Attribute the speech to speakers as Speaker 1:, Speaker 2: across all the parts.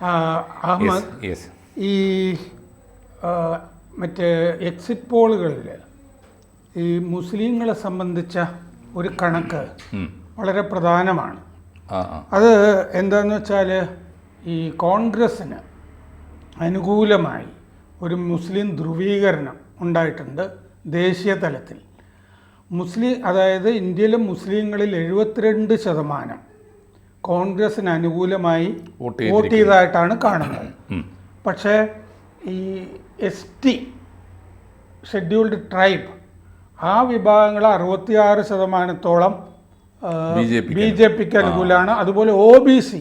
Speaker 1: ആ, അഹമ്മദ് ഈ മറ്റേ എക്സിറ്റ് പോളുകളിൽ ഈ മുസ്ലിങ്ങളെ സംബന്ധിച്ച ഒരു കണക്ക് വളരെ പ്രധാനമാണ്. അത് എന്താന്ന് വെച്ചാൽ ഈ കോൺഗ്രസ്സിന് അനുകൂലമായി ഒരു മുസ്ലിം ധ്രുവീകരണം ഉണ്ടായിട്ടുണ്ട് ദേശീയ തലത്തിൽ. മുസ്ലിം അതായത് ഇന്ത്യയിലെ മുസ്ലിങ്ങളിൽ എഴുപത്തിരണ്ട് ശതമാനം കോൺഗ്രസ്സിന് അനുകൂലമായി
Speaker 2: വോട്ട്
Speaker 1: ചെയ്തതായിട്ടാണ് കാണുന്നത്. പക്ഷേ ഈ എസ് ടി ഷെഡ്യൂൾഡ് ട്രൈബ് ആ വിഭാഗങ്ങൾ അറുപത്തിയാറ് ശതമാനത്തോളം ബി ജെ പിക്ക് അനുകൂലമാണ്. അതുപോലെ O B C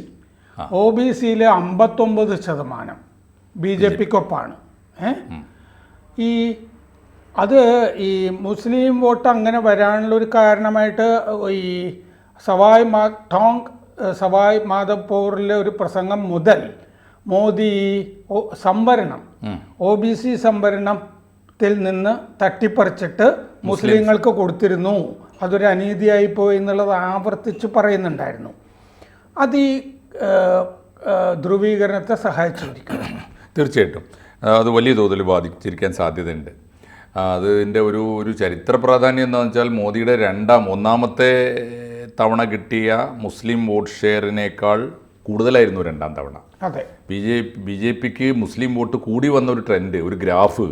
Speaker 1: O B സിയിലെ അമ്പത്തൊമ്പത് ശതമാനം ബി ജെ പിക്കൊപ്പാണ്. ഏ? ഈ അത് ഈ മുസ്ലിം വോട്ട് അങ്ങനെ വരാനുള്ള ഒരു കാരണമായിട്ട് ഈ സവായ് മാ ടോങ് സവായ് മാധവ്പൂറിലെ ഒരു പ്രസംഗം മുതൽ മോദി സംവരണം ഒ ബി സി സംവരണത്തിൽ നിന്ന് തട്ടിപ്പറിച്ചിട്ട് മുസ്ലിങ്ങൾക്ക് കൊടുത്തിരുന്നു. അതൊരു അനീതിയായി പോയി എന്നുള്ളത് ആവർത്തിച്ച് പറയുന്നുണ്ടായിരുന്നു. അത് ഈ ധ്രുവീകരണത്തെ സഹായിച്ചിരിക്കുന്നു.
Speaker 2: തീർച്ചയായിട്ടും. അത് വലിയ തോതിൽ ബാധിച്ചിരിക്കാൻ സാധ്യതയുണ്ട്. അതിന്റെ ഒരു ഒരു ചരിത്ര പ്രാധാന്യം എന്താണെന്ന് വെച്ചാൽ മോദിയുടെ രണ്ടാം ഒന്നാമത്തെ തവണ കിട്ടിയ മുസ്ലിം വോട്ട് ഷെയറിനേക്കാൾ കൂടുതലായിരുന്നു രണ്ടാം തവണ.
Speaker 1: അതെ.
Speaker 2: ബി ജെ ബി ജെ പിക്ക് മുസ്ലിം വോട്ട് കൂടി വന്ന ഒരു ട്രെൻഡ് ഒരു ഗ്രാഫ്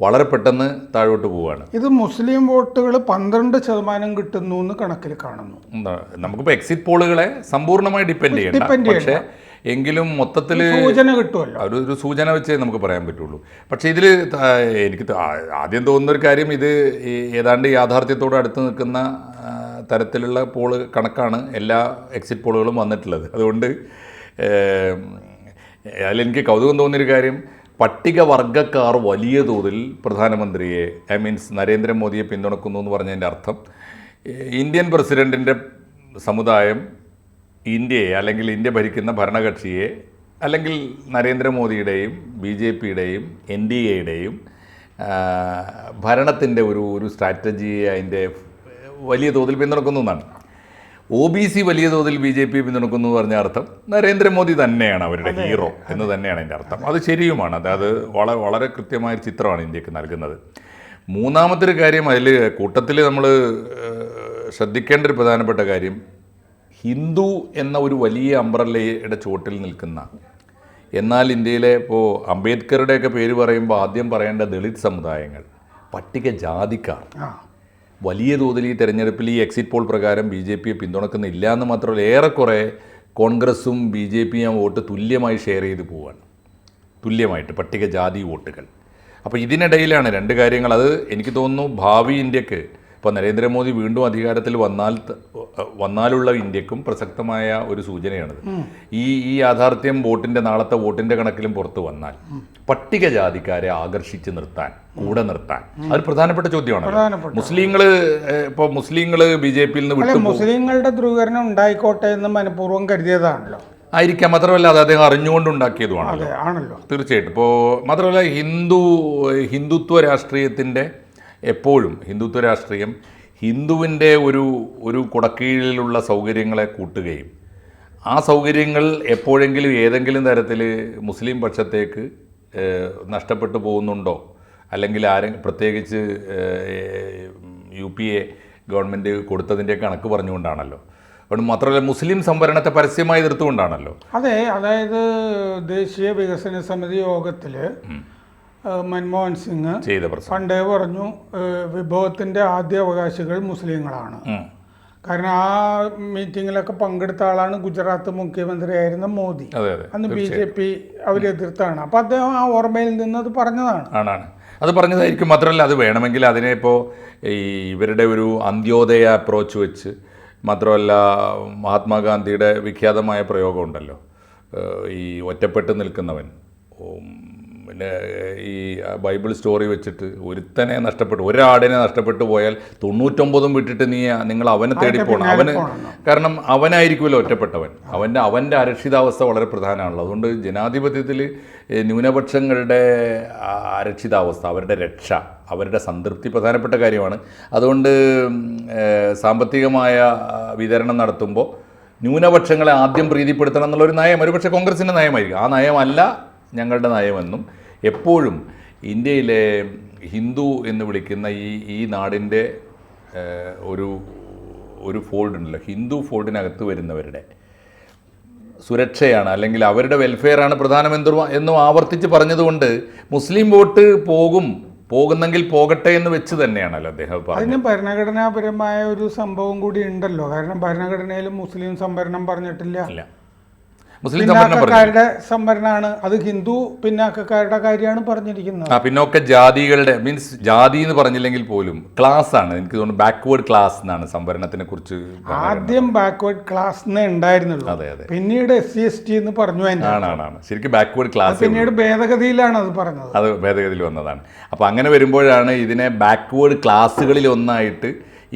Speaker 2: വളരെ പെട്ടെന്ന് താഴോട്ട് പോവുകയാണ്.
Speaker 1: ഇത് മുസ്ലിം വോട്ടുകൾ പന്ത്രണ്ട് ശതമാനം കിട്ടുന്നു എന്ന് കണക്കിൽ കാണുന്നു.
Speaker 2: നമുക്കിപ്പോൾ എക്സിറ്റ് പോളുകളെ സമ്പൂർണമായി ഡിപ്പെൻഡ്
Speaker 1: ചെയ്യണം
Speaker 2: പക്ഷേ എങ്കിലും മൊത്തത്തിൽ
Speaker 1: സൂചന കിട്ടുമല്ലോ.
Speaker 2: ഒരു ഒരു സൂചന വെച്ചേ നമുക്ക് പറയാൻ പറ്റുള്ളൂ. പക്ഷേ ഇതിൽ എനിക്ക് ആദ്യം തോന്നുന്ന ഒരു കാര്യം ഇത് ഏതാണ്ട് യാഥാർത്ഥ്യത്തോട് അടുത്ത് നിൽക്കുന്ന തരത്തിലുള്ള പോൾ കണക്കാണ് എല്ലാ എക്സിറ്റ് പോളുകളും വന്നിട്ടുള്ളത്. അതുകൊണ്ട് അതിലെനിക്ക് കൗതുകം തോന്നിയൊരു കാര്യം പട്ടികവർഗക്കാർ വലിയ തോതിൽ പ്രധാനമന്ത്രിയെ ഐ മീൻസ് നരേന്ദ്രമോദിയെ പിന്തുണക്കുന്നു എന്ന് പറഞ്ഞതിന്റെ അർത്ഥം ഇന്ത്യൻ പ്രസിഡന്റിന്റെ സമുദായം ഇന്ത്യയെ അല്ലെങ്കിൽ ഇന്ത്യ ഭരിക്കുന്ന ഭരണകക്ഷിയെ അല്ലെങ്കിൽ നരേന്ദ്രമോദിയുടെയും ബി ജെ പിയുടെയും എൻ ഡി എയുടെയും ഭരണത്തിന്റെ ഒരു ഒരു സ്ട്രാറ്റജിയെ അതിന്റെ വലിയ തോതിൽ പിന്തുണക്കുന്നു എന്നാണ്. ഒ ബി സി വലിയ തോതിൽ ബി ജെ പി പിന്തുണക്കുന്നു എന്ന് പറഞ്ഞ അർത്ഥം നരേന്ദ്രമോദി തന്നെയാണ് അവരുടെ ഹീറോ എന്ന് തന്നെയാണ് എന്റെ അർത്ഥം. അത് ശരിയുമാണ്. അതായത് വളരെ വളരെ കൃത്യമായ ചിത്രമാണ് ഇന്ത്യയ്ക്ക് നൽകുന്നത്. മൂന്നാമത്തെ ഒരു കാര്യം അതിൽ കൂട്ടത്തിൽ നമ്മൾ ശ്രദ്ധിക്കേണ്ട ഒരു പ്രധാനപ്പെട്ട കാര്യം ഹിന്ദു എന്ന ഒരു വലിയ അംബ്രല്ലയുടെ ചുവട്ടിൽ നിൽക്കുന്ന എന്നാൽ ഇന്ത്യയിലെ ഇപ്പോൾ അംബേദ്കറുടെയൊക്കെ പേര് പറയുമ്പോൾ ആദ്യം പറയേണ്ട ദളിത് സമുദായങ്ങൾ പട്ടികജാതിക്കാർ. വലിയ തോതിൽ ഈ തെരഞ്ഞെടുപ്പിൽ ഈ എക്സിറ്റ് പോൾ പ്രകാരം ബി ജെ പിയെ പിന്തുണക്കുന്നില്ല എന്ന് മാത്രമല്ല ഏറെക്കുറെ കോൺഗ്രസും ബി ജെ പിയും വോട്ട് തുല്യമായി ഷെയർ ചെയ്ത് പോവുകയാണ്. തുല്യമായിട്ട് പട്ടികജാതി വോട്ടുകൾ. അപ്പോൾ ഇതിനിടയിലാണ് രണ്ട് കാര്യങ്ങൾ. അത് എനിക്ക് തോന്നുന്നു ഭാവി ഇന്ത്യയ്ക്ക് ഇപ്പോൾ നരേന്ദ്രമോദി വീണ്ടും അധികാരത്തിൽ വന്നാൽ വന്നാലുള്ള ഇന്ത്യക്കും പ്രസക്തമായ ഒരു സൂചനയാണിത്. ഈ ഈ യാഥാർത്ഥ്യം വോട്ടിന്റെ നാളത്തെ വോട്ടിന്റെ കണക്കിലും പുറത്ത് വന്നാൽ പട്ടികജാതിക്കാരെ ആകർഷിച്ച് നിർത്താൻ കൂടെ നിർത്താൻ. അത് പ്രധാനപ്പെട്ട ചോദ്യമാണ് മുസ്ലിങ്ങൾ ഇപ്പോൾ മുസ്ലിങ്ങൾ ബി ജെ പിയിൽ നിന്ന് വിട്ടു
Speaker 1: മുസ്ലിങ്ങളുടെ ധ്രുവീകരണം ഉണ്ടായിക്കോട്ടെ എന്ന് മനഃപൂർവം കരുതിയതാണല്ലോ.
Speaker 2: ആയിരിക്കാം മാത്രമല്ല അത് അദ്ദേഹം അറിഞ്ഞുകൊണ്ടുണ്ടാക്കിയതുമാണല്ലോ തീർച്ചയായിട്ടും. ഇപ്പോൾ മാത്രമല്ല ഹിന്ദു ഹിന്ദുത്വ രാഷ്ട്രീയത്തിന്റെ എപ്പോഴും ഹിന്ദുത്വ രാഷ്ട്രീയം ഹിന്ദുവിന്റെ ഒരു ഒരു കുടക്കീഴിലുള്ള സൗകര്യങ്ങളെ കൂട്ടുകയും ആ സൗകര്യങ്ങൾ എപ്പോഴെങ്കിലും ഏതെങ്കിലും തരത്തിൽ മുസ്ലിം പക്ഷത്തേക്ക് നഷ്ടപ്പെട്ടു പോകുന്നുണ്ടോ? അല്ലെങ്കിൽ ആരെ പ്രത്യേകിച്ച് യു പി എ ഗവൺമെന്റ് കൊടുത്തതിന്റെ കണക്ക് പറഞ്ഞുകൊണ്ടാണല്ലോ. അതുകൊണ്ട് മാത്രമല്ല മുസ്ലിം സംവരണത്തെ പരസ്യമായി എതിർത്തുകൊണ്ടാണല്ലോ.
Speaker 1: അതെ അതായത് ദേശീയ വികസന സമിതി യോഗത്തിൽ മൻമോഹൻ സിംഗ്
Speaker 2: ചെയ്ത
Speaker 1: പണ്ട് പറഞ്ഞു വിഭവത്തിന്റെ ആദ്യ അവകാശികൾ മുസ്ലിങ്ങളാണ്. കാരണം ആ മീറ്റിങ്ങിലൊക്കെ പങ്കെടുത്ത ആളാണ് ഗുജറാത്ത് മുഖ്യമന്ത്രിയായിരുന്ന മോദി. അന്ന് ബി ജെ പി അവരെതിർത്താണ് അപ്പൊ അദ്ദേഹം ആ ഓർമ്മയിൽ നിന്ന് അത് പറഞ്ഞതാണ്.
Speaker 2: ആണാണ് അത് പറഞ്ഞതായിരിക്കും. മാത്രമല്ല അത് വേണമെങ്കിൽ അതിനെ ഇപ്പോൾ ഈ ഇവരുടെ ഒരു അന്ത്യോദയ അപ്രോച്ച് വെച്ച് മാത്രമല്ല മഹാത്മാഗാന്ധിയുടെ വിഖ്യാതമായ പ്രയോഗമുണ്ടല്ലോ. ഈ ഒറ്റപ്പെട്ട് നിൽക്കുന്നവൻ. പിന്നെ ഈ ബൈബിൾ സ്റ്റോറി വെച്ചിട്ട് ഒരുത്തനെ നഷ്ടപ്പെട്ടു ഒരാടിനെ നഷ്ടപ്പെട്ടു പോയാൽ തൊണ്ണൂറ്റൊമ്പതും വിട്ടിട്ട് നീ നിങ്ങൾ അവനെ തേടി പോകണം അവന് കാരണം അവനായിരിക്കുമല്ലോ ഒറ്റപ്പെട്ടവൻ. അവന്റെ അവന്റെ അരക്ഷിതാവസ്ഥ വളരെ പ്രധാനമാണല്ലോ. അതുകൊണ്ട് ജനാധിപത്യത്തിൽ ന്യൂനപക്ഷങ്ങളുടെ അരക്ഷിതാവസ്ഥ അവരുടെ രക്ഷ അവരുടെ സംതൃപ്തി പ്രധാനപ്പെട്ട കാര്യമാണ്. അതുകൊണ്ട് സാമ്പത്തികമായ വിതരണം നടത്തുമ്പോൾ ന്യൂനപക്ഷങ്ങളെ ആദ്യം പ്രീതിപ്പെടുത്തണം എന്നുള്ളൊരു നയം ഒരുപക്ഷെ കോൺഗ്രസിന്റെ നയമായിരിക്കും. ആ നയമല്ല ഞങ്ങളുടെ നയമെന്നും എപ്പോഴും ഇന്ത്യയിലെ ഹിന്ദു എന്ന് വിളിക്കുന്ന ഈ ഈ നാടിന്റെ ഒരു ഒരു ഫോൾഡ് ഉണ്ടല്ലോ. ഹിന്ദു ഫോൾഡിനകത്ത് വരുന്നവരുടെ സുരക്ഷയാണ് അല്ലെങ്കിൽ അവരുടെ വെൽഫെയറാണ് പ്രധാനമന്ത്രി എന്നും ആവർത്തിച്ച് പറഞ്ഞതുകൊണ്ട് മുസ്ലിം വോട്ട് പോകും പോകുന്നെങ്കിൽ പോകട്ടെ എന്ന് വെച്ച് തന്നെയാണല്ലോ അദ്ദേഹം
Speaker 1: അതിന് ഭരണഘടനാപരമായ ഒരു സംഭവം കൂടി ഉണ്ടല്ലോ. കാരണം ഭരണഘടനയിൽ മുസ്ലിം സംവരണം പറഞ്ഞിട്ടില്ല.
Speaker 2: മുസ്ലിം
Speaker 1: പിന്നാക്കക്കാരുടെ സംവരണമാണ് അത് ഹിന്ദു പിന്നാക്കക്കാരുടെ കാര്യമാണ് പറഞ്ഞിരിക്കുന്നത്.
Speaker 2: ആ പിന്നൊക്കെ ജാതികളുടെ മീൻസ് ജാതി എന്ന് പറഞ്ഞില്ലെങ്കിൽ പോലും ക്ലാസ് ആണ്. എനിക്ക് തോന്നുന്നു ബാക്ക്വേർഡ് ക്ലാസ് എന്നാണ് സംവരണത്തിനെ കുറിച്ച്
Speaker 1: ആദ്യം ബാക്ക്വേർഡ് ക്ലാസ് എന്നേ ഉണ്ടായിരുന്നുള്ളൂ.
Speaker 2: അതെ അതെ.
Speaker 1: പിന്നീട് എസ് സി എസ് ടി എന്ന് പറഞ്ഞു
Speaker 2: ശരിക്കും ബാക്ക്വേർഡ് ക്ലാസ്
Speaker 1: പിന്നീട് ഭേദഗതിയിലാണ് അത് പറഞ്ഞത്.
Speaker 2: അത് ഭേദഗതിയിൽ വന്നതാണ്. അപ്പോൾ അങ്ങനെ വരുമ്പോഴാണ് ഇതിനെ ബാക്ക്വേർഡ് ക്ലാസ്സുകളിൽ ഒന്നായിട്ട്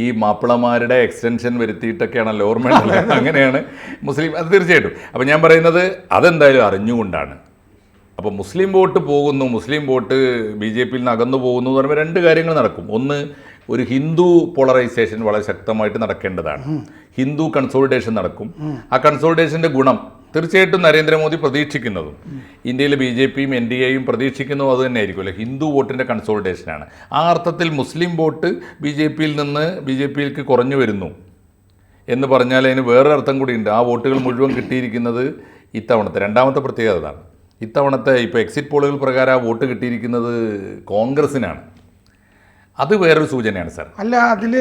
Speaker 2: ഈ മാപ്പിളമാരുടെ എക്സ്റ്റൻഷൻ വരുത്തിയിട്ടൊക്കെയാണല്ലോ ഓർമ്മയുണ്ടല്ലോ? അങ്ങനെയാണ് മുസ്ലിം അത് തീർച്ചയായിട്ടും. അപ്പോൾ ഞാൻ പറയുന്നത് അതെന്തായാലും അറിഞ്ഞുകൊണ്ടാണ്. അപ്പോൾ മുസ്ലിം വോട്ട് പോകുന്നു മുസ്ലിം വോട്ട് ബി ജെ പിയിൽ നിന്ന് അകന്നു പോകുന്നു എന്ന് പറയുമ്പോൾ രണ്ട് കാര്യങ്ങൾ നടക്കും. ഒന്ന് ഒരു ഹിന്ദു പോളറൈസേഷൻ വളരെ ശക്തമായിട്ട് നടക്കേണ്ടതാണ്. ഹിന്ദു കൺസോളിഡേഷൻ നടക്കും. ആ കൺസോളിഡേഷന്റെ ഗുണം തീർച്ചയായിട്ടും നരേന്ദ്രമോദി പ്രതീക്ഷിക്കുന്നതും. ഇന്ത്യയിലെ ബി ജെ പിയും എൻ ഡി എയും പ്രതീക്ഷിക്കുന്നതും അത് തന്നെ ആയിരിക്കുമല്ലോ ഹിന്ദു വോട്ടിന്റെ കൺസോൾട്ടേഷനാണ് ആ അർത്ഥത്തിൽ മുസ്ലിം വോട്ട് ബി ജെ പിയിൽ നിന്ന് ബി ജെ പിയിലേക്ക് കുറഞ്ഞു വരുന്നു എന്ന് പറഞ്ഞാൽ അതിന് വേറെ അർത്ഥം കൂടിയുണ്ട്. ആ വോട്ടുകൾ മുഴുവൻ കിട്ടിയിരിക്കുന്നത് ഇത്തവണത്തെ രണ്ടാമത്തെ പ്രത്യേകത അതാണ്. ഇത്തവണത്തെ ഇപ്പോൾ എക്സിറ്റ് പോളുകൾ പ്രകാരം ആ വോട്ട് കിട്ടിയിരിക്കുന്നത് കോൺഗ്രസിനാണ്. അത് വേറൊരു സൂചനയാണ് സാർ.
Speaker 1: അല്ല അതിൽ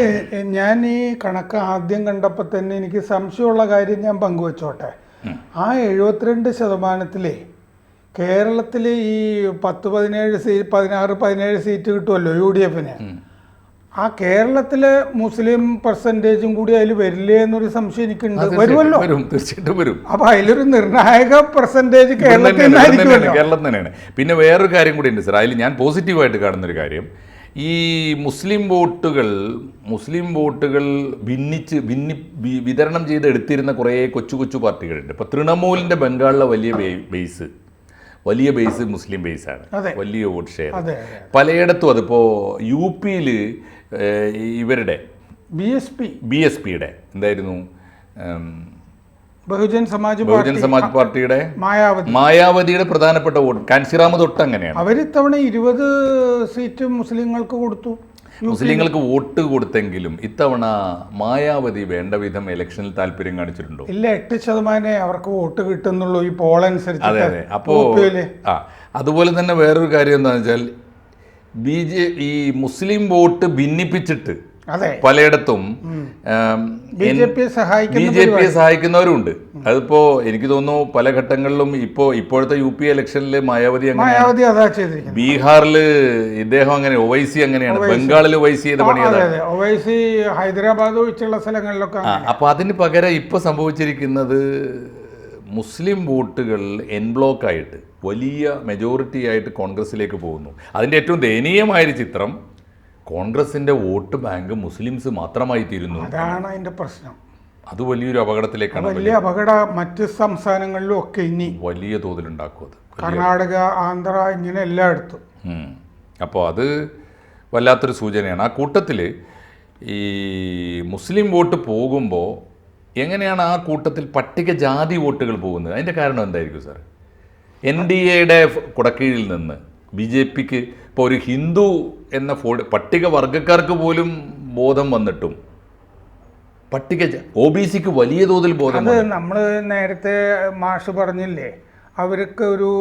Speaker 1: ഞാൻ ഈ കണക്ക് ആദ്യം കണ്ടപ്പോൾ തന്നെ എനിക്ക് സംശയമുള്ള കാര്യം ഞാൻ പങ്കുവച്ചോട്ടെ. ആ എഴുപത്തിരണ്ട് ശതമാനത്തിലെ കേരളത്തിൽ ഈ പത്ത് പതിനേഴ് സീറ്റ് പതിനാറ് പതിനേഴ് സീറ്റ് കിട്ടുമല്ലോ യു ഡി എഫിന്. ആ കേരളത്തിലെ മുസ്ലിം പെർസെന്റേജും കൂടി അതിൽ വരില്ലേ എന്നൊരു സംശയം എനിക്കുണ്ട്. വരുമല്ലോ
Speaker 2: വരും തീർച്ചയായിട്ടും വരും.
Speaker 1: അപ്പൊ അതിലൊരു നിർണായക
Speaker 2: പെർസെന്റേജ്
Speaker 1: കേരളത്തിൽ
Speaker 2: കേരളം തന്നെയാണ്. പിന്നെ വേറൊരു കാര്യം കൂടി ഉണ്ട് സാർ അതിൽ ഞാൻ പോസിറ്റീവായിട്ട് കാണുന്നൊരു കാര്യം. ഈ മുസ്ലിം വോട്ടുകൾ മുസ്ലിം വോട്ടുകൾ ഭിന്നിച്ച് ഭിന്നി വിതരണം ചെയ്ത് എടുത്തിരുന്ന കുറേ കൊച്ചു കൊച്ചു പാർട്ടികളുണ്ട്. ഇപ്പോൾ തൃണമൂലിന്റെ ബംഗാളിലെ വലിയ ബേസ് വലിയ ബേസ് മുസ്ലിം ബേസാണ്.
Speaker 1: ആണ്
Speaker 2: വലിയ വോട്ട് ഷെയർ. പലയിടത്തും അതിപ്പോൾ യു പിയിൽ ഇവരുടെ
Speaker 1: B S P.
Speaker 2: B S പിയുടെ എന്തായിരുന്നു
Speaker 1: ബഹുജൻ സമാജ്
Speaker 2: ബഹുജൻ സമാജ് പാർട്ടിയുടെ
Speaker 1: മായാവതി.
Speaker 2: മായാവതിയുടെ പ്രധാനപ്പെട്ട വോട്ട്. കാൻസിറാമ തൊട്ട് അങ്ങനെയാണ്.
Speaker 1: അവരിത്തവണ ഇരുപത് സീറ്റ് മുസ്ലിങ്ങൾക്ക് കൊടുത്തു.
Speaker 2: മുസ്ലിങ്ങൾക്ക് വോട്ട് കൊടുത്തെങ്കിലും ഇത്തവണ മായാവതി വേണ്ട വിധം ഇലക്ഷനിൽ താല്പര്യം കാണിച്ചിട്ടുണ്ടോ?
Speaker 1: ഇല്ല എട്ട് ശതമാനമേ അവർക്ക് വോട്ട് കിട്ടുന്നുള്ളൂ ഈ പോൾ അനുസരിച്ച്
Speaker 2: അതെ അപ്പോ
Speaker 1: അപ്പോൾ
Speaker 2: ആ അതുപോലെ തന്നെ വേറൊരു കാര്യം എന്താണെന്ന് വെച്ചാൽ ബി ജെ ഈ മുസ്ലിം വോട്ട് ഭിന്നിപ്പിച്ചിട്ട്
Speaker 1: അതെ
Speaker 2: പലയിടത്തും
Speaker 1: ബി ജെ പിയെ
Speaker 2: സഹായിക്കുന്നവരുണ്ട്. അതിപ്പോ എനിക്ക് തോന്നുന്നു പല ഘട്ടങ്ങളിലും ഇപ്പോ ഇപ്പോഴത്തെ യു പി ഇലക്ഷനിൽ മായാവതി അങ്ങനെ ബീഹാറിൽ ഇദ്ദേഹം അങ്ങനെ ഒവൈസി അങ്ങനെയാണ് ബംഗാളിൽ ഒവൈസി ചെയ്ത പണി
Speaker 1: ഒവൈസി ഹൈദരാബാദ് ഒഴിച്ചുള്ള സ്ഥലങ്ങളിലൊക്കെ
Speaker 2: അപ്പൊ അതിന് പകരം ഇപ്പൊ സംഭവിച്ചിരിക്കുന്നത് മുസ്ലിം വോട്ടുകൾ എൻബ്ലോക്ക് ആയിട്ട് വലിയ മെജോറിറ്റി ആയിട്ട് കോൺഗ്രസിലേക്ക് പോകുന്നു. അതിന്റെ ഏറ്റവും ദയനീയമായൊരു ചിത്രം കോൺഗ്രസിന്റെ വോട്ട് ബാങ്ക് മുസ്ലിംസ് മാത്രമായി തീരുന്നു.
Speaker 1: അതാണ് അതിന്റെ പ്രശ്നം.
Speaker 2: അത് വലിയൊരു അപകടത്തിലേക്കാണ്
Speaker 1: വലിയ അപകട മറ്റ് സംസ്ഥാനങ്ങളിലും ഒക്കെ ഇനി
Speaker 2: വലിയ തോതിലുണ്ടാക്കും അത്.
Speaker 1: കർണാടക ആന്ധ്ര ഇങ്ങനെ എല്ലായിടത്തും.
Speaker 2: അപ്പോൾ അത് വല്ലാത്തൊരു സൂചനയാണ്. ആ കൂട്ടത്തിൽ ഈ മുസ്ലിം വോട്ട് പോകുമ്പോൾ എങ്ങനെയാണ് ആ കൂട്ടത്തിൽ പട്ടികജാതി വോട്ടുകൾ പോകുന്നത്? അതിന്റെ കാരണം എന്തായിരിക്കും സാർ എൻ ഡി എയുടെ കുടക്കീഴിൽ നിന്ന് ബി ജെ പിക്ക് ഇപ്പോൾ ഒരു ഹിന്ദു എന്ന ഫോ പട്ടിക വർഗക്കാർക്ക് പോലും ബോധം വന്നിട്ടും. പട്ടിക ഒ ബി സിക്ക് വലിയ തോതിൽ ബോധം
Speaker 1: അത് നമ്മൾ നേരത്തെ മാഷ് പറഞ്ഞില്ലേ അവർക്ക് ഒരു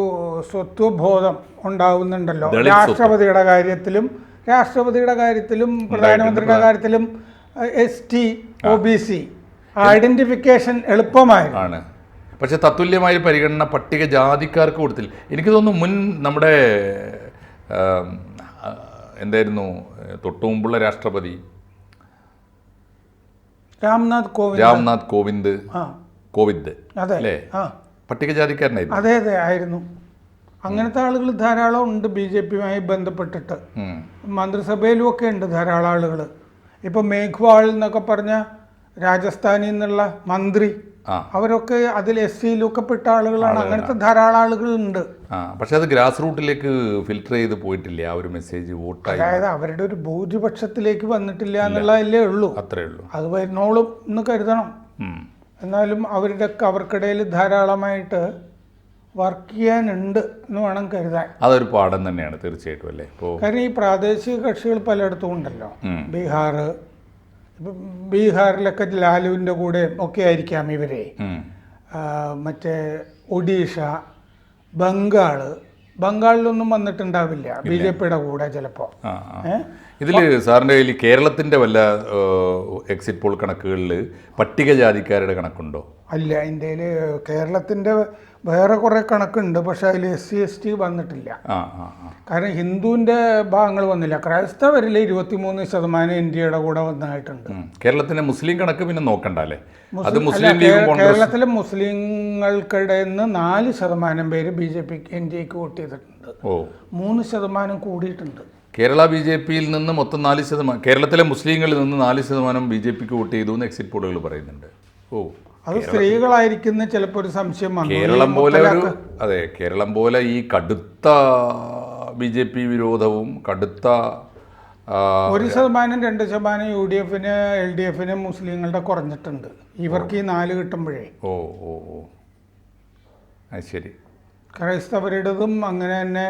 Speaker 1: സ്വത്വബോധം ഉണ്ടാവുന്നുണ്ടല്ലോ. രാഷ്ട്രപതിയുടെ കാര്യത്തിലും രാഷ്ട്രപതിയുടെ കാര്യത്തിലും പ്രധാനമന്ത്രിയുടെ കാര്യത്തിലും S T O B C identification എളുപ്പമായി
Speaker 2: ആണ്. പക്ഷെ തത്തുല്യമായ പരിഗണന പട്ടിക ജാതിക്കാർക്ക് കൊടുത്തില്ല. എനിക്ക് തോന്നുന്നു മുൻ നമ്മുടെ എന്തായിരുന്നു? തൊട്ടു മുമ്പുള്ള രാഷ്ട്രപതി
Speaker 1: രാംനാഥ് കോവിന്ദ്.
Speaker 2: രാംനാഥ് കോവിന്ദ്. കോവിന്ദ്.
Speaker 1: അതെ.
Speaker 2: അല്ലേ? പട്ടികജാതിക്കാരനായിരുന്നു.
Speaker 1: അതെ അതെ ആയിരുന്നു. അങ്ങനത്തെ ആളുകൾ ധാരാളം ഉണ്ട് ബി ജെ പിയുമായി ബന്ധപ്പെട്ടിട്ട്. മന്ത്രിസഭയിലും ഒക്കെ ഉണ്ട് ധാരാളം ആളുകൾ ഇപ്പം മേഘ്വാൾ എന്നൊക്കെ പറഞ്ഞ രാജസ്ഥാനിൽ നിന്നുള്ള മന്ത്രി അവരൊക്കെ അതിൽ എസ് സിയിലൊക്കെ പെട്ട ആളുകളാണ്. അങ്ങനത്തെ ധാരാളം ആളുകളുണ്ട്.
Speaker 2: പക്ഷെ അത് ഗ്രാസ് റൂട്ടിലേക്ക് ഫിൽട്ടർ ചെയ്ത് പോയിട്ടില്ല ആ ഒരു മെസ്സേജ് വോട്ടായി?
Speaker 1: അതായത് അവരുടെ ഒരു ഭൂരിപക്ഷത്തിലേക്ക് വന്നിട്ടില്ല എന്നുള്ളതല്ലേ ഉള്ളൂ.
Speaker 2: അത്രേ ഉള്ളൂ.
Speaker 1: അത് വരുന്നോളും എന്ന് കരുതണം. എന്നാലും അവരുടെ അവർക്കിടയിൽ ധാരാളമായിട്ട് വർക്ക് ചെയ്യാനുണ്ട് എന്ന് വേണം കരുതാൻ.
Speaker 2: അതൊരു പാഠം തന്നെയാണ് തീർച്ചയായിട്ടും അല്ലേ?
Speaker 1: കാരണം ഈ പ്രാദേശിക കക്ഷികൾ പലയിടത്തും ഉണ്ടല്ലോ. ബീഹാർ ഇപ്പം ബീഹാറിലൊക്കെ ലാലുവിന്റെ കൂടെ ഒക്കെ ആയിരിക്കാം ഇവരെ. മറ്റേ ഒഡീഷ ബംഗാൾ ബംഗാളിലൊന്നും വന്നിട്ടുണ്ടാവില്ല. ബി ജെ പിയുടെ കൂടെ ചിലപ്പോൾ
Speaker 2: ആ ആ.
Speaker 1: ഏ?
Speaker 2: ഇതിൽ സാറിന്റെ കയ്യിൽ കേരളത്തിന്റെ വല്ല എക്സിറ്റ് പോൾ കണക്കുകളിൽ പട്ടികജാതിക്കാരുടെ കണക്കുണ്ടോ?
Speaker 1: അല്ല ഇന്ത്യയിൽ കേരളത്തിന്റെ വേറെ കുറേ കണക്കുണ്ട് പക്ഷേ അതിൽ എസ് സി എസ് ടി വന്നിട്ടില്ല. കാരണം ഹിന്ദുവിന്റെ ഭാഗങ്ങൾ വന്നില്ല. ക്രൈസ്തവരിൽ ഇരുപത്തിമൂന്ന് ശതമാനം ഇന്ത്യയുടെ കൂടെ
Speaker 2: വന്നായിട്ടുണ്ട്. കേരളത്തിലെ മുസ്ലിം കണക്ക് പിന്നെ നോക്കണ്ട അല്ലേ? അത് മുസ്ലിം
Speaker 1: കേരളത്തിലെ മുസ്ലിങ്ങൾക്കിടെ നിന്ന് നാല് ശതമാനം പേര് ബി ജെ പിക്ക് എൻ ഡി എക്ക് വോട്ട് ചെയ്തിട്ടുണ്ട്. മൂന്ന് ശതമാനം കൂടിയിട്ടുണ്ട്.
Speaker 2: കേരള ബി ജെ പിയിൽ നിന്ന് മൊത്തം നാല് ശതമാനം കേരളത്തിലെ മുസ്ലിങ്ങളിൽ നിന്ന് നാല് ശതമാനം ബി ജെ പിക്ക് വോട്ട് ചെയ്തു എന്ന് എക്സിറ്റ് പോളുകൾ പറയുന്നുണ്ട്. ഓ
Speaker 1: അത് സ്ത്രീകളായിരിക്കുന്ന ചിലപ്പോൾ ഒരു സംശയം
Speaker 2: കേരളം പോലെ ഒരു അതെ കേരളം പോലെ ഈ കടുത്ത ബി ജെ പി വിരോധവും കടുത്ത
Speaker 1: ഒരു ശതമാനം രണ്ട് ശതമാനം യു ഡി എഫിന് എൽ ഡി എഫിന് മുസ്ലിങ്ങളുടെ കുറഞ്ഞിട്ടുണ്ട്. ഇവർക്ക് ഈ നാല് കിട്ടുമ്പോഴേ.
Speaker 2: ഓ ഓ ഓ. ശരി.
Speaker 1: ക്രൈസ്തവരുടേതും അങ്ങനെ തന്നെ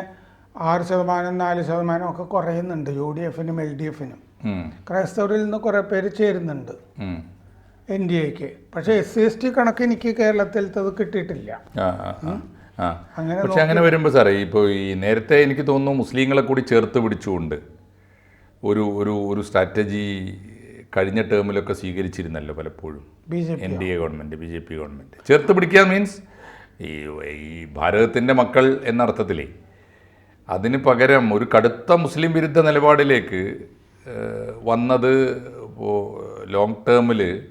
Speaker 1: ആറ് ശതമാനം നാല് ശതമാനം ഒക്കെ കുറയുന്നുണ്ട് യു ഡി എഫിനും എൽ ഡി എഫിനും. ക്രൈസ്തവരിൽ നിന്ന് കുറേ പേര് ചേരുന്നുണ്ട്. എൻ ഡി എക്ക്. പക്ഷേ എസ് സി എസ് ടി കണക്ക് എനിക്ക് കേരളത്തിലത്തത് കിട്ടിയിട്ടില്ല. അങ്ങനെ
Speaker 2: പക്ഷെ അങ്ങനെ വരുമ്പോൾ സാറേ ഇപ്പോൾ ഈ നേരത്തെ എനിക്ക് തോന്നുന്നു മുസ്ലിങ്ങളെ കൂടി ചേർത്ത് പിടിച്ചുകൊണ്ട് ഒരു ഒരു ഒരു സ്ട്രാറ്റജി കഴിഞ്ഞ ടേമിലൊക്കെ സ്വീകരിച്ചിരുന്നല്ലോ പലപ്പോഴും. N D A government B J P government ചേർത്ത് പിടിക്കുക മീൻസ് ഈ ഈ ഭാരതത്തിന്റെ മക്കൾ എന്ന അർത്ഥത്തിലേ അതിന് പകരം ഒരു കടുത്ത മുസ്ലിം വിരുദ്ധ നിലപാടിലേക്ക് വന്നത് ഇപ്പോൾ ലോങ് ടേമിൽ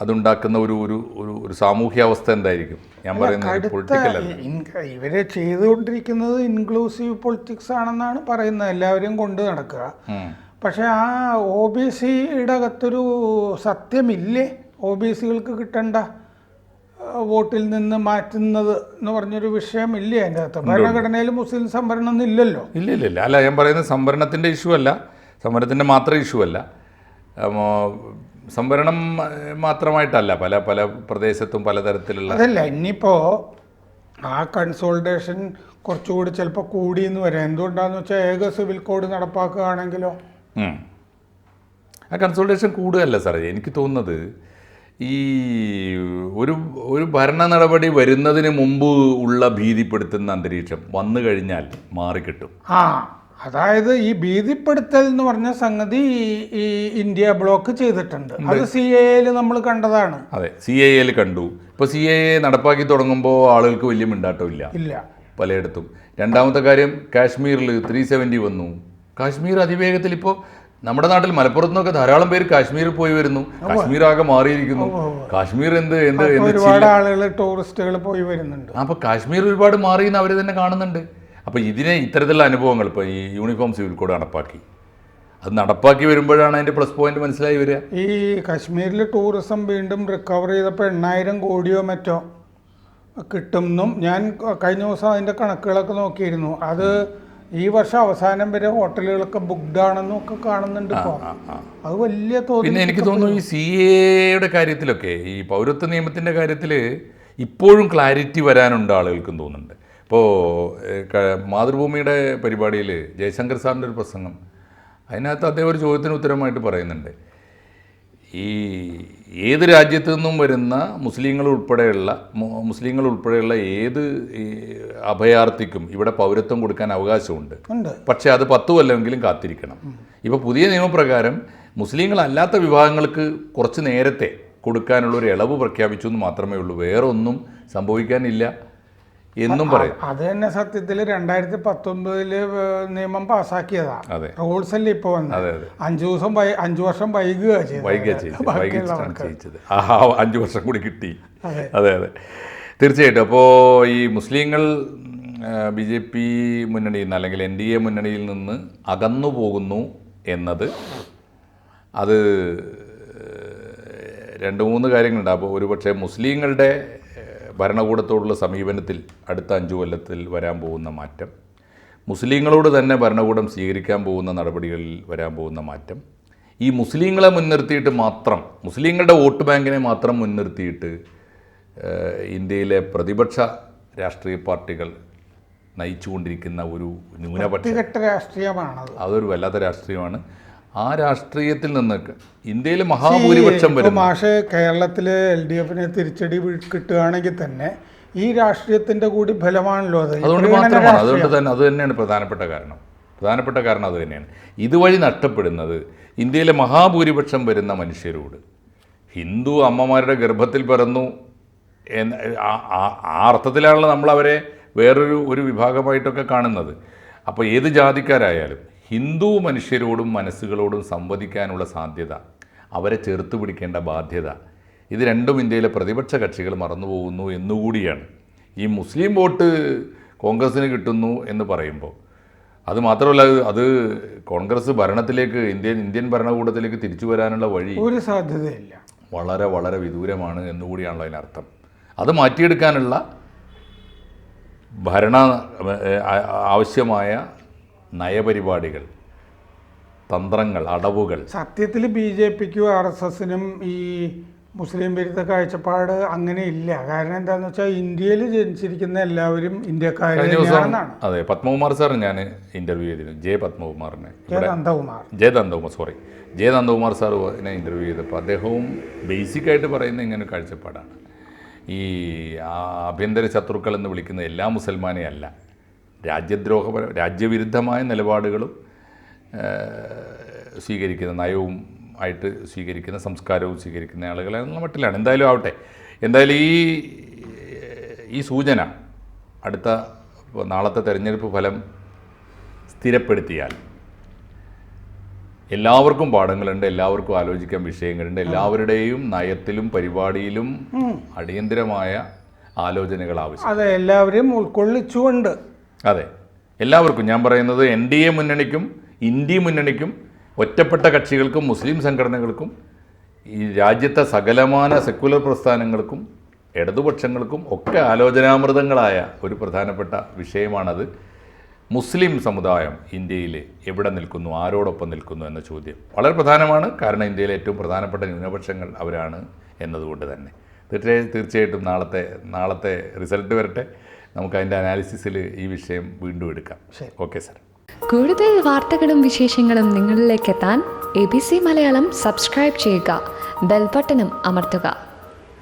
Speaker 2: അതുണ്ടാക്കുന്ന ഒരു ഒരു ഒരു ഒരു സാമൂഹ്യാവസ്ഥ എന്തായിരിക്കും? ഞാൻ പറയുന്നത് പൊളിറ്റിക്കൽ
Speaker 1: ഇൻ- ചെയ്തുകൊണ്ടിരിക്കുന്നത് ഇൻക്ലൂസീവ് പൊളിറ്റിക്സ് ആണെന്നാണ് പറയുന്നത്. എല്ലാവരെയും കൊണ്ട് നടക്കുക. പക്ഷേ ആ ഒ ബി സിയുടെ അകത്തൊരു സത്യമില്ലേ? ഒ ബി സികൾക്ക് കിട്ടേണ്ട വോട്ടിൽ നിന്ന് മാറ്റുന്നത് എന്ന് പറഞ്ഞൊരു വിഷയമില്ല അതിന്റെ അകത്ത്? ഭരണഘടനയിൽ മുസ്ലിം സംവരണം ഒന്നും ഇല്ലല്ലോ.
Speaker 2: ഇല്ല ഇല്ല ഇല്ല. അല്ല ഞാൻ പറയുന്നത് സംവരണത്തിന്റെ ഇഷ്യൂ അല്ല. സംവരണത്തിന്റെ മാത്രം ഇഷ്യൂ അല്ല. സംവരണം മാത്രമായിട്ടല്ല. പല പല പ്രദേശത്തും പലതരത്തിലുള്ള
Speaker 1: അതല്ല ഇനിയിപ്പോൾ ആ കൺസോൾട്ടേഷൻ കുറച്ചുകൂടി ചിലപ്പോൾ കൂടി എന്ന് വരാം. എന്തുകൊണ്ടാന്ന് വെച്ചാൽ ഏക സിവിൽ കോഡ് നടപ്പാക്കുകയാണെങ്കിലോ?
Speaker 2: ആ കൺസൾട്ടേഷൻ കൂടുകയല്ല സാറേ. എനിക്ക് തോന്നുന്നത് ഈ ഒരു ഒരു ഭരണ നടപടി വരുന്നതിന് മുമ്പ് ഉള്ള ഭീതിപ്പെടുത്തുന്ന അന്തരീക്ഷം വന്നു കഴിഞ്ഞാൽ മാറിക്കിട്ടും.
Speaker 1: ആ അതായത് ഈ ഭീതിപ്പെടുത്തൽ എന്ന് പറഞ്ഞ സംഗതി ഈ- ഇന്ത്യ ബ്ലോക്ക് ചെയ്തിട്ടുണ്ട്. അത് സി എയിൽ നമ്മൾ കണ്ടതാണ്.
Speaker 2: അതെ സി എയിൽ കണ്ടു. ഇപ്പോൾ സി എ നടപ്പാക്കി തുടങ്ങുമ്പോൾ ആളുകൾക്ക് വലിയ മിണ്ടാട്ടം ഇല്ല.
Speaker 1: ഇല്ല.
Speaker 2: പലയിടത്തും. രണ്ടാമത്തെ കാര്യം കാശ്മീരിൽ ത്രീ സെവന്റി വന്നു. കാശ്മീർ അതിവേഗത്തിൽ ഇപ്പോൾ നമ്മുടെ നാട്ടിൽ മലപ്പുറത്ത് നിന്നൊക്കെ ധാരാളം പേര് കാശ്മീരിൽ പോയി വരുന്നു. കാശ്മീർ ആകെ മാറിയിരിക്കുന്നു. കാശ്മീർ എന്ത് എന്ത്
Speaker 1: ഒരുപാട് ആളുകൾ ടൂറിസ്റ്റുകൾ പോയി വരുന്നുണ്ട്.
Speaker 2: അപ്പൊ കാശ്മീർ ഒരുപാട് മാറി എന്ന് അവർ തന്നെ കാണുന്നുണ്ട്. അപ്പൊ ഇതിനെ ഇത്തരത്തിലുള്ള അനുഭവങ്ങൾ ഇപ്പൊ ഈ യൂണിഫോം സിവിൽ കോഡ് നടപ്പാക്കി. അത് നടപ്പാക്കി വരുമ്പോഴാണ് അതിന്റെ പ്ലസ് പോയിന്റ് മനസ്സിലായി വരിക.
Speaker 1: ഈ കാശ്മീരിൽ ടൂറിസം വീണ്ടും റിക്കവർ ചെയ്തപ്പോൾ എണ്ണായിരം കോടിയോ മറ്റോ കിട്ടുമെന്നും ഞാൻ കഴിഞ്ഞ ദിവസം അതിന്റെ കണക്കുകളൊക്കെ നോക്കിയിരുന്നു. അത് ഈ വർഷം അവസാനം വരെ ഹോട്ടലുകളൊക്കെ ബുക്ക്ഡ് ആണെന്നും ഒക്കെ കാണുന്നുണ്ട്. അത് വലിയ തോതിൽ
Speaker 2: പിന്നെ എനിക്ക് തോന്നുന്നു ഈ സി എയുടെ കാര്യത്തിലൊക്കെ ഈ പൗരത്വ നിയമത്തിന്റെ കാര്യത്തിൽ ഇപ്പോഴും ക്ലാരിറ്റി വരാനുണ്ട് ആളുകൾക്കും തോന്നുന്നുണ്ട്. ഇപ്പോൾ മാതൃഭൂമിയുടെ പരിപാടിയിൽ ജയശങ്കർ സാറിന്റെ ഒരു പ്രസംഗം അതിനകത്ത് അദ്ദേഹം ഒരു ചോദ്യത്തിന് ഉത്തരമായിട്ട് പറയുന്നുണ്ട്. ഈ ഏത് രാജ്യത്തു നിന്നും വരുന്ന മുസ്ലിങ്ങൾ ഉൾപ്പെടെയുള്ള മുസ്ലിങ്ങൾ ഉൾപ്പെടെയുള്ള ഏത് അഭയാർത്ഥിക്കും ഇവിടെ പൗരത്വം കൊടുക്കാൻ അവകാശമുണ്ട്. പക്ഷേ അത് പത്ത് കൊല്ലമെങ്കിലും കാത്തിരിക്കണം. ഇപ്പോൾ പുതിയ നിയമപ്രകാരം മുസ്ലിങ്ങളല്ലാത്ത വിഭാഗങ്ങൾക്ക് കുറച്ച് നേരത്തെ കൊടുക്കാനുള്ള ഒരു ഇളവ് പ്രഖ്യാപിച്ചു എന്ന് മാത്രമേ ഉള്ളൂ. വേറൊന്നും സംഭവിക്കാനില്ല. എന്നും പറയും.
Speaker 1: അത് തന്നെ സത്യത്തിൽ രണ്ടായിരത്തി പത്തൊമ്പതിൽ നിയമം
Speaker 2: പാസാക്കിയതാ.
Speaker 1: റൂൾസ് അല്ലേ ഇപ്പോൾ വന്നത്
Speaker 2: അതെ അതെ.
Speaker 1: അഞ്ചു ദിവസം അഞ്ചു വർഷം വൈകുക ചെയ്തത്.
Speaker 2: അഞ്ച് വർഷം കൂടി കിട്ടി.
Speaker 1: അതെ.
Speaker 2: അതെ തീർച്ചയായിട്ടും. അപ്പോൾ ഈ മുസ്ലിങ്ങൾ ബി ജെ പി മുന്നണിയിൽ നിന്ന് അല്ലെങ്കിൽ എൻ ഡി എ മുന്നണിയിൽ നിന്ന് അകന്നു പോകുന്നു എന്നത് അത് രണ്ട് മൂന്ന് കാര്യങ്ങളുണ്ട്. അപ്പോൾ ഒരുപക്ഷെ മുസ്ലിങ്ങളുടെ ഭരണകൂടത്തോടുള്ള സമീപനത്തിൽ അടുത്ത അഞ്ചു കൊല്ലത്തിൽ വരാൻ പോകുന്ന മാറ്റം. മുസ്ലിങ്ങളോട് തന്നെ ഭരണകൂടം സ്വീകരിക്കാൻ പോകുന്ന നടപടികളിൽ വരാൻ പോകുന്ന മാറ്റം. ഈ മുസ്ലിങ്ങളെ മുൻനിർത്തിയിട്ട് മാത്രം മുസ്ലിങ്ങളുടെ വോട്ട് ബാങ്കിനെ മാത്രം മുൻനിർത്തിയിട്ട് ഇന്ത്യയിലെ പ്രതിപക്ഷ രാഷ്ട്രീയ പാർട്ടികൾ നയിച്ചുകൊണ്ടിരിക്കുന്ന ഒരു ന്യൂനപക്ഷ
Speaker 1: രാഷ്ട്രീയമാണ്
Speaker 2: അതൊരു വല്ലാത്ത രാഷ്ട്രീയമാണ്. ആ രാഷ്ട്രീയത്തിൽ നിന്നൊക്കെ. ഇന്ത്യയിൽ മഹാഭൂരിപക്ഷം
Speaker 1: മാഷെ
Speaker 2: വരും
Speaker 1: മാഷ് കേരളത്തിലെ എൽ ഡി എഫിന് തിരിച്ചടി കിട്ടുകയാണെങ്കിൽ തന്നെ ഈ രാഷ്ട്രീയത്തിന്റെ കൂടി ഫലമാണല്ലോ അത്.
Speaker 2: അതുകൊണ്ട് മാത്രമാണ്. അതുകൊണ്ട് തന്നെ അത് തന്നെയാണ് പ്രധാനപ്പെട്ട കാരണം. പ്രധാനപ്പെട്ട കാരണം അത് തന്നെയാണ്. ഇതുവഴി നഷ്ടപ്പെടുന്നത് ഇന്ത്യയിലെ മഹാഭൂരിപക്ഷം വരുന്ന മനുഷ്യരോട്. ഹിന്ദു അമ്മമാരുടെ ഗർഭത്തിൽ പിറന്നു എന്ന ആ അർത്ഥത്തിലാണല്ലോ നമ്മളവരെ വേറൊരു ഒരു വിഭാഗമായിട്ടൊക്കെ കാണുന്നത്. അപ്പോൾ ഏത് ജാതിക്കാരായാലും ഹിന്ദു മനുഷ്യരോടും മനസ്സുകളോടും സംവദിക്കാനുള്ള സാധ്യത അവരെ ചേർത്ത് പിടിക്കേണ്ട ബാധ്യത. ഇത് രണ്ടും ഇന്ത്യയിലെ പ്രതിപക്ഷ കക്ഷികൾ മറന്നുപോകുന്നു എന്നുകൂടിയാണ്. ഈ മുസ്ലിം വോട്ട് കോൺഗ്രസ്സിന് കിട്ടുന്നു എന്ന് പറയുമ്പോൾ അത് മാത്രമല്ല അത് അത് കോൺഗ്രസ് ഭരണത്തിലേക്ക് ഇന്ത്യൻ ഇന്ത്യൻ ഭരണകൂടത്തിലേക്ക് തിരിച്ചു വരാനുള്ള വഴി
Speaker 1: ഒരു സാധ്യതയില്ല.
Speaker 2: വളരെ വളരെ വിദൂരമാണ് എന്നുകൂടിയാണല്ലോ അതിനർത്ഥം. അത് മാറ്റിയെടുക്കാനുള്ള ഭരണ ആവശ്യമായ നയപരിപാടികൾ തന്ത്രങ്ങൾ അടവുകൾ.
Speaker 1: സത്യത്തിൽ ബി ജെ പിക്കും ആർ എസ് എസിനും ഈ മുസ്ലിം വിരുദ്ധ കാഴ്ചപ്പാട് അങ്ങനെ ഇല്ല. കാരണം എന്താണെന്ന് വെച്ചാൽ ഇന്ത്യയിൽ ജനിച്ചിരിക്കുന്ന എല്ലാവരും തന്നെയാണെന്നാണ്.
Speaker 2: അതെ പത്മകുമാർ സാർ ഞാൻ ഇന്റർവ്യൂ ചെയ്തിരുന്നു. ജെ പത്മകുമാറിനെ.
Speaker 1: നന്ദകുമാർ.
Speaker 2: ജയ നന്ദകുമാർ സോറി ജയ നന്ദകുമാർ സാർ എന്നെ ഇന്റർവ്യൂ ചെയ്തപ്പോൾ അദ്ദേഹവും ബേസിക്കായിട്ട് പറയുന്ന ഇങ്ങനെ കാഴ്ചപ്പാടാണ്. ഈ ആഭ്യന്തര ശത്രുക്കൾ എന്ന് വിളിക്കുന്ന എല്ലാ മുസൽമാനെയല്ല അല്ല രാജ്യദ്രോഹപര രാജ്യവിരുദ്ധമായ നിലപാടുകളും സ്വീകരിക്കുന്ന നയവും ആയിട്ട് സ്വീകരിക്കുന്ന സംസ്കാരവും സ്വീകരിക്കുന്ന ആളുകളെ എന്നുള്ള മട്ടിലാണ്. എന്തായാലും ആവട്ടെ. എന്തായാലും ഈ ഈ സൂചന അടുത്ത നാളത്തെ തെരഞ്ഞെടുപ്പ് ഫലം സ്ഥിരപ്പെടുത്തിയാൽ എല്ലാവർക്കും പാഠങ്ങളുണ്ട് എല്ലാവർക്കും ആലോചിക്കാൻ വിഷയങ്ങളുണ്ട് എല്ലാവരുടെയും നയത്തിലും പരിപാടിയിലും അടിയന്തിരമായ ആലോചനകൾ ആവശ്യം.
Speaker 1: അതെ എല്ലാവരെയും ഉൾക്കൊള്ളിച്ചുകൊണ്ട്
Speaker 2: അതെ. എല്ലാവർക്കും ഞാൻ പറയുന്നത് എൻ ഡി എ മുന്നണിക്കും ഇന്ത്യ മുന്നണിക്കും ഒറ്റപ്പെട്ട കക്ഷികൾക്കും മുസ്ലിം സംഘടനകൾക്കും ഈ രാജ്യത്തെ സകലമാന സെക്കുലർ പ്രസ്ഥാനങ്ങൾക്കും ഇടതുപക്ഷങ്ങൾക്കും ഒക്കെ ആലോചനാമൃതങ്ങളായ ഒരു പ്രധാനപ്പെട്ട വിഷയമാണത്. മുസ്ലിം സമുദായം ഇന്ത്യയിൽ എവിടെ നിൽക്കുന്നു ആരോടൊപ്പം നിൽക്കുന്നു എന്ന ചോദ്യം വളരെ പ്രധാനമാണ്. കാരണം ഇന്ത്യയിലെ ഏറ്റവും പ്രധാനപ്പെട്ട ന്യൂനപക്ഷങ്ങൾ അവരാണ് എന്നതുകൊണ്ട് തന്നെ. തീർച്ചയായും തീർച്ചയായിട്ടും നാളത്തെ നാളത്തെ റിസൾട്ട് വരട്ടെ. നമുക്ക് അതിന്റെ അനാലിസിസിൽ ഈ വിഷയം വീണ്ടും എടുക്കാം. ഓക്കെ സാർ
Speaker 3: കൂടുതൽ വാർത്തകളും വിശേഷങ്ങളും നിങ്ങളിലേക്ക് എത്താൻ A B C Malayalam subscribe ചെയ്യുക. ബെൽബട്ടനും അമർത്തുക.